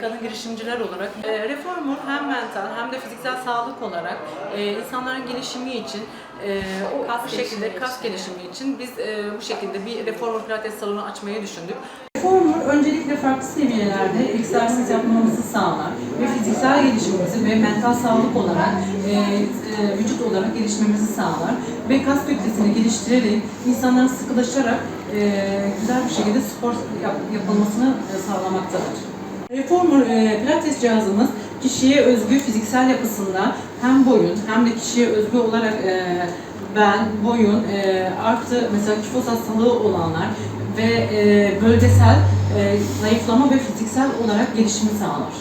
Kadın girişimciler olarak e, Reformer hem mental hem de fiziksel sağlık olarak e, insanların gelişimi için e, o Kas şekilde kas gelişimi için biz e, bu şekilde bir Reformer Pilates salonu açmayı düşündük. Reformer öncelikle farklı seviyelerde egzersiz yapmamızı sağlar ve fiziksel gelişimimizi ve mental sağlık olarak e, e, vücut olarak gelişmemizi sağlar ve kas kütlesini geliştirerek insanların sıkılaşarak e, güzel bir şekilde spor yap- yapılmasını e, sağlamaktadır. Reformer e, Pilates cihazımız kişiye özgü fiziksel yapısında hem boyun hem de kişiye özgü olarak e, ben, boyun, e, artı mesela kifoz hastalığı olanlar ve e, bölgesel e, zayıflama ve fiziksel olarak gelişimi sağlar.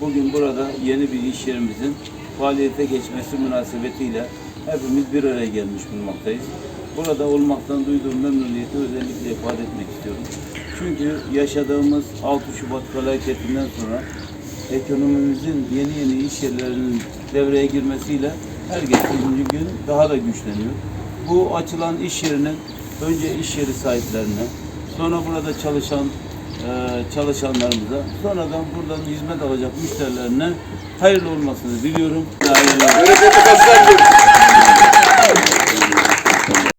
Bugün burada yeni bir iş yerimizin faaliyete geçmesi münasebetiyle hepimiz bir araya gelmiş bulunmaktayız. Burada olmaktan duyduğum memnuniyeti özellikle ifade etmek istiyorum. Çünkü yaşadığımız 6 Şubat felaketinden sonra ekonomimizin yeni yeni iş yerlerinin devreye girmesiyle her geçtiğinci gün daha da güçleniyor. Bu açılan iş yerinin önce iş yeri sahiplerine, sonra burada çalışan e, çalışanlarımıza, sonradan buradan hizmet alacak müşterilerine hayırlı olmasını diliyorum. Kaslar